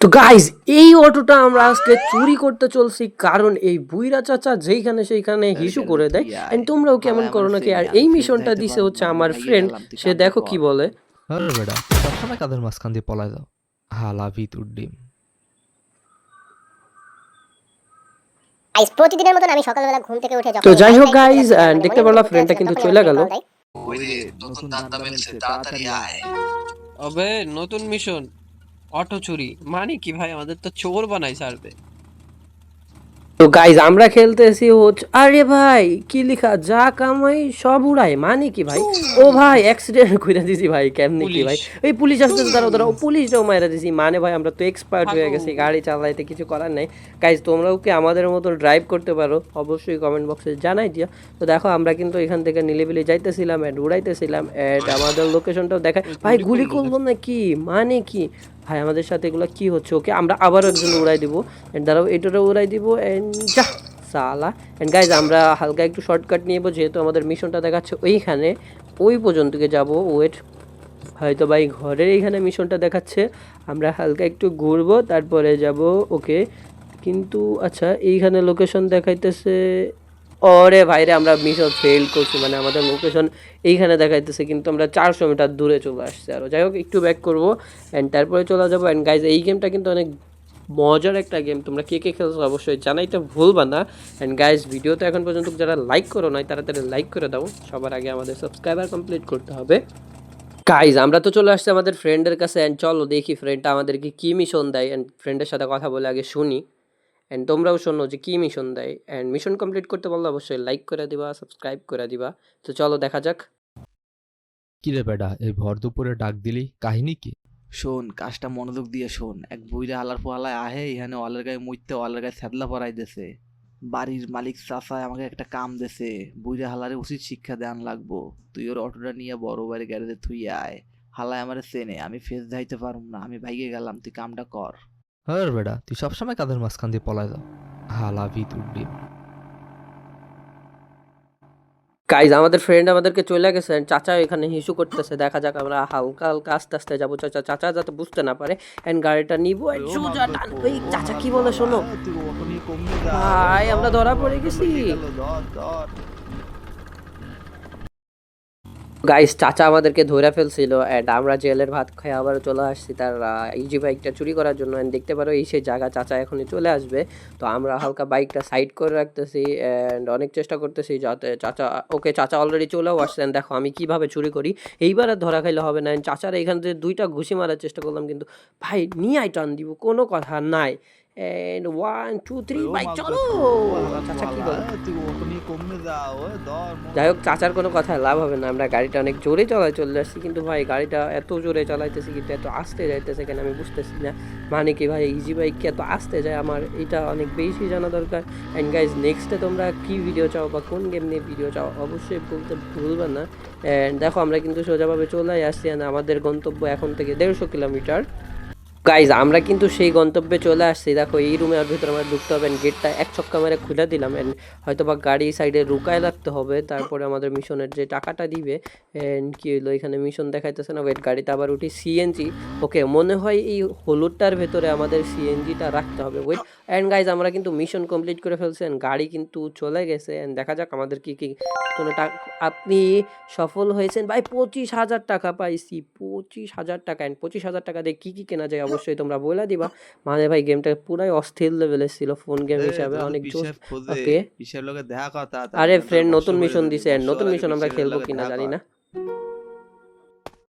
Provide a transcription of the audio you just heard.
তো গাইজ এই অটোটা আমরা আজকে চুরি করতে চলছি কারণ এই বুইরা চাচা যেইখানে সেইখানে হিসু করে দেয়। এন্ড তোমরাও কেমন করো নাকি? আর এই মিশনটা দিছে হচ্ছে আমার ফ্রেন্ড সে দেখো কি বলে। আরে বেটা সবসময় কাদের মাঝখান দিয়ে পলায় যাও। হালা ভিতুর ডিম প্রতিদিনের মতন আমি সকালবেলা ঘুম থেকে উঠে যখন তো যাই হোক গাইজ দেখতে পারলাম ঘুরতে friend টা কিন্তু চলে গেল। ওই নতুন বেরোচ্ছে তাড়াতাড়ি আয়। অবে নতুন মিশন অটো চুরি। মানে কি ভাই? আমাদের তো চোর বানাই ছাড়বে। তো গাইজ আমরা খেলতেছি হচ্ছে আরে ভাই কি লিখা? যা কামাই সব উড়াই মানে কি ভাই? ও ভাই অ্যাক্সিডেন্ট করে দিছি ভাই কেমনে কি ভাই? এই পুলিশ আসতেছে দাঁড়াও দাঁড়াও পুলিশটাও মাইরা দিছি। মানে ভাই আমরা তো এক্সপার্ট হয়ে গেছি গাড়ি চালাইতে কিছু করার নাই। গাইজ তোমরাও কি আমাদের মতো ড্রাইভ করতে পারো? অবশ্যই কমেন্ট বক্সে জানাই দিও। তো দেখো আমরা কিন্তু এখান থেকে নিলিবিলি যাইতেছিলাম অ্যান্ড উড়াইতেছিলাম অ্যান্ড আমাদের লোকেশনটাও দেখায় ভাই গুলি করল না কি মানে কি? ভাই, আমাদের সাথে এগুলো কি হচ্ছে? ওকে আমরা আবারও একজন উড়াই দিব। এন্ড দাঁড়াও, এটারও উড়াই দিব। এন্ড যা, সালা। এন্ড গাইজ আমরা হালকা একটু শর্টকাট নিয়ে যেহেতু আমাদের মিশনটা দেখাচ্ছে ওইখানে। ওই পর্যন্তকে যাব। ওয়েট হয়তো ভাই ঘরের এইখানে মিশনটা দেখাচ্ছে। আমরা হালকা একটু ঘুরবো, তারপরে যাব। ওকে কিন্তু আচ্ছা এইখানে লোকেশন দেখাইতেছে ওরে ভাইরে, আমরা মিশন ফেল করছি মানে আমাদের লোকেশন এইখানে দেখাইতেছে, কিন্তু আমরা চারশো মিটার দূরে চলে আসছি আরও যাই হোক, একটু ব্যাক করব অ্যান্ড তারপরে চলে যাব অ্যান্ড গাইজ এই গেমটা কিন্তু অনেক মজার একটা গেম তোমরা কে কে খেলছো অবশ্যই জানাইতে ভুলবা না। অ্যান্ড গাইজ ভিডিও তো এখন পর্যন্ত যারা লাইক করো নাই, তাড়াতাড়ি লাইক করে দাও, সবার আগে আমাদের সাবস্ক্রাইবার কমপ্লিট করতে হবে। গাইজ আমরা তো চলে আসছি আমাদের ফ্রেন্ডের কাছে অ্যান্ড চলো দেখি ফ্রেন্ডটা আমাদেরকে কী মিশন দেয় অ্যান্ড ফ্রেন্ডের সাথে কথা বলে আগে শুনি। অ্যান্ড তোমরাও শোনো যে কী মিশন দেয়। অ্যান্ড মিশন কমপ্লিট করতে পারলে অবশ্যই লাইক করে দিবা সাবস্ক্রাইব করে দিবা। তো চলো দেখা যাক। কি রে বেটা এই ভর দুপুরে ডাক দিলি? কাহিনী কি? শোন কাজটা মনোযোগ দিয়ে শোন। এক বইরে আলার পোহালায় আহে এখানে ওয়ালের গায়ে মুইতে ওয়ালের গায়ে স্যাদলা পরাই দেছে। বাড়ির মালিক চাচায় আমাকে একটা কাম দেছে। বইরে হালারে উচিত শিক্ষা দেন লাগবো। তুই ওর অটোটা নিয়ে বড় বাড়ি গ্যারেজে থুই আয়। হালায় আমার চেনে আমি ফেস যাইতে পারুম না আমি ভাইগে গেলাম তুই কামটা কর। আরে বেটা তুই সবসময় কাদের মাঝখান দিয়ে পলায় যাও। হালা ভিতুর ডিম গাইজ আমাদের ফ্রেন্ড আমাদেরকে চলে গেছে চাচা এখানে হিসু করতেছে দেখা যাক আমরা হালকা হালকা আস্তে আস্তে যাব। চাচা চাচা যাতে বুঝতে না পারে এন্ড গাড়িটা নিবো চাচা কি বলে শোনো? ভাই আমরা ধরা পড়ে গেছি। গাইস চাচা আমাদেরকে ধরে ফেলছিল অ্যান্ড আমরা জেলের ভাত খেয়ে আবার চলে আসছি তার ইজি বাইকটা চুরি করার জন্য অ্যান্ড দেখতে পারো এই সেই জায়গা চাচা এখনই চলে আসবে। তো আমরা হালকা বাইকটা সাইড করে রাখতেছি অ্যান্ড অনেক চেষ্টা করতেছি যাতে চাচা, ওকে চাচা অলরেডি চলেও আসছেন দেখো আমি কীভাবে চুরি করি। এইবার আর ধরা খাইলে হবে না চাচার এখান থেকে দুইটা ঘুষি মারার চেষ্টা করলাম কিন্তু ভাই, নিয়ে আই টান দিব, কোনো কথা নাই। And one two three bike চলো! চাচা কি বলে? যাই হোক চাচার কোনো কথা লাভ হবে না। আমরা গাড়িটা অনেক জোরে চলায় চলে আসছি কিন্তু ভাই গাড়িটা এত জোরে চালাইতেছি কিন্তু এত আস্তে যাইতেছে কেন আমি বুঝতেছি না। মানে কি ভাই ইজি বাইক কি এত আস্তে যায়? আমার এটা অনেক বেশি জানা দরকার। অ্যান্ড গাইজ নেক্সটে তোমরা কি ভিডিও চাও বা কোন গেম নিয়ে ভিডিও চাও অবশ্যই বলতে ভুলবে না। অ্যান্ড দেখো আমরা কিন্তু সোজাভাবে চলে আসছি আমাদের গন্তব্য এখন থেকে দেড়শো কিলোমিটার গাইজ আমরা কিন্তু সেই গন্তব্যে চলে আসছি। দেখো, এই রুমের ভিতরে আমরা ঢুকতে হবে গেটটা এক ছক্কা মেরে খুলে দিলাম এন্ড হয়তো বা গাড়ি সাইডে রুকায় রাখতে হবে। তারপরে আমাদের মিশনের যে টাকাটা দিবে এন্ড কি হলো এখানে মিশন দেখাইতেছে না ওয়েট গাড়িতে আবার উঠি সিএনজি ওকে মনে হয় এই হলুদটার ভেতরে আমাদের সিএনজিটা রাখতে হবে। ওয়েট অ্যান্ড গাইজ আমরা কিন্তু মিশন কমপ্লিট করে ফেলছি and গাড়ি কিন্তু চলে গেছে। অ্যান্ড দেখা যাক আমাদের কি কি কোনো টাকা, আপনি সফল হয়েছেন। ভাই, পঁচিশ হাজার টাকা পাইছি, পঁচিশ হাজার টাকা। অ্যান্ড পঁচিশ হাজার টাকা দিয়ে কী কী কেনা যায়? অবশ্যই তোমরা বলে দিবা। মানে ভাই গেমটা পুরাই অস্থির লেভেলের ছিল ফোন গেম হিসাবে অনেক জোর ওকে বিশের লোকে দেখা কথা আরে ফ্রেন্ড নতুন মিশন দিছে নতুন মিশন আমরা খেলব কিনা জানি না।